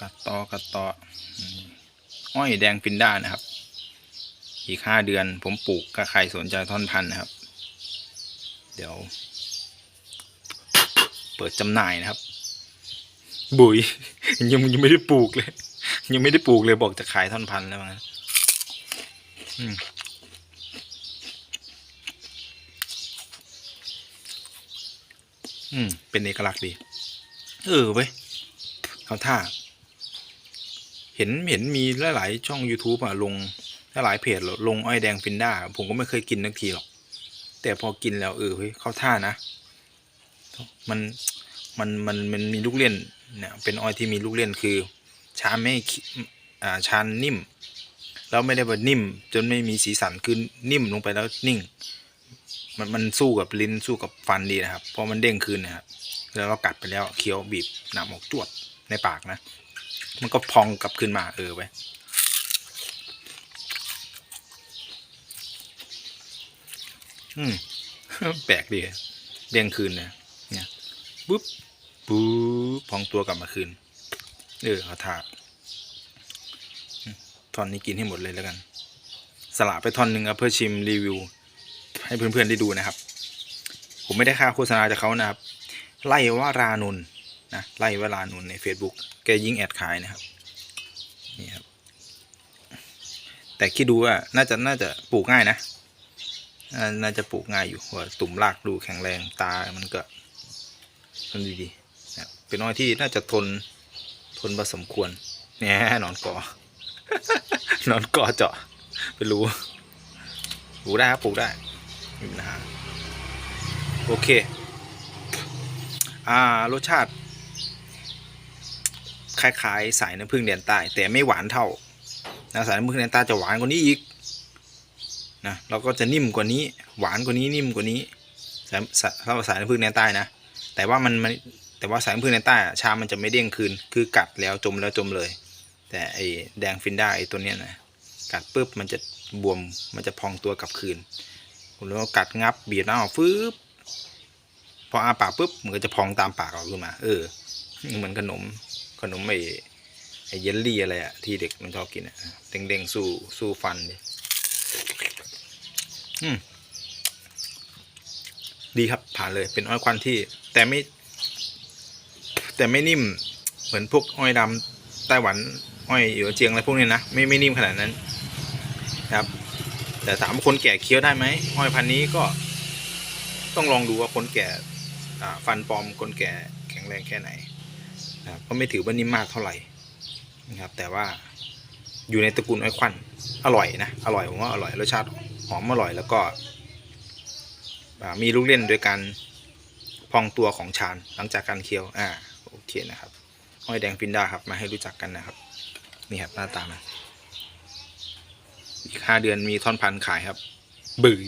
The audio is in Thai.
กัดต่อกัดต่ออ้อยแดงฟินด้านะครับ อีกห้าเดือนผมปลูกกับใครสนใจท่อนพันนะครับ เดี๋ยว เปิดจำหน่ายนะครับ บุยยังยังไม่ได้ปลูกเลย ยังไม่ได้ปลูกเลยบอกจะขายท่อนพันแล้วมั้งอืมอืมเป็นเอกลักษณ์ดี เออเว้ย เขาท่า เห็นเห็นมีหลายๆช่อง YouTube อะลงหลายเพจลงอ้อยแดงฟินด้าผมก็ไม่เคยกินนักทีหรอก แต่พอกินแล้วเออเฮ้ยเข้าท่านะ มันมันมันมันมีลูกเล่นเนี่ยเป็นอ้อยที่มีลูกเล่นคือชาไม่ขี้อ่าชานนิ่ม แล้วไม่ได้ว่านิ่ม จนไม่มีสีสันคือนิ่มลงไปแล้วนิ่ง มันมันสู้กับลิ้นสู้กับฟันดีนะครับพราะมันเด้งคืนนะครับแล้วเรากัดไปแล้วเคี้ยวบีบหนามออกจวดในปากนะ มันก็พองกลับคืนมาเออไปอืมแปลกดีเด้งคืนเนี่ยเนี่ยปุ๊บปุ๊บพองตัวกลับมาคืน เออเขาทาท่อนนี้กินให้หมดเลยแล้วกัน สละไปท่อนหนึ่งครับเพื่อชิมรีวิว ให้เพื่อนๆได้ดูนะครับ ผมไม่ได้ค่าโฆษณาจากเขานะครับ ไล่ว่ารานน นะไล่เว่ารานนใน Facebook แกยิงแอดขายนะครับนี่ครับ แต่คิดดูว่าน่าจะน่าจะปลูกง่ายนะ น่าจะปลูกง่ายอยู่ว่าตุ่มรากดูแข็งแรงตามันก็มันดีๆนะเป็นน้อยที่น่าจะทนทนพอสมควรเนี่ยนอนกอนอนกอเจาะไปรู้ปลูกได้ครับปลูกได้ไม่มีปัญหาโอเค อ่ารสชาติ คล้ายๆ สายน้ำผึ้งแดนใต้แต่ไม่หวานเท่านะสายน้ำผึ้งแดนใต้จะหวานกว่านี้อีกนะแล้วก็จะนิ่มกว่านี้หวานกว่านี้นิ่มกว่านี้สายสายสายน้ำผึ้งแดนใต้นะ แต่ว่ามันมันแต่ว่าสายน้ำผึ้งแดนใต้ชามันจะไม่เด้งคืน คือกัดแล้วจมแล้วจมเลย แต่ไอแดงฟินด้าไอตัวเนี้ยนะกัดปุ๊บมันจะบวมมันจะพองตัวกลับคืนแล้วก็กัดงับบีบน้ำออกฟืบพออาปากปุ๊บมันก็จะพองตามปากออกขึ้นมา เออเหมือนขนม ขนมไอ้ไอ้เยลลี่อะไรอะที่เด็กมันชอบกินอะเด้งๆสู้สู้ฟันดิอืมดีครับผ่านเลยเป็นอ้อยควันที่ แต่ไม่ แต่ไม่นิ่มเหมือนพวกอ้อยดำไต้หวัน อ้อยอยู่เจียงอะไรพวกนี้นะไม่ไม่นิ่มขนาดนั้นครับ แต่ถามคนแก่เคี้ยวได้ไหมอ้อยพันนี้ก็ ต้องลองดูว่าคนแก่ฟันปลอมคนแก่แข็งแรงแค่ไหน นะครับก็ไม่ถือว่านิ่มมากเท่าไหร่นะครับ แต่ว่าอยู่ในตระกูลไอควันอร่อยนะอร่อยผมว่าอร่อยรสชาติหอมอร่อยแล้วก็มีลูกเล่นโดยการพองตัวของชานหลังจากการเคี้ยวอ่าโอเคนะครับห้อยแดงฟินดาครับมาให้รู้จักกันนะครับนี่ครับหน้าตามันอีกห้าเดือนมีท่อนพันขายครับ บื้อ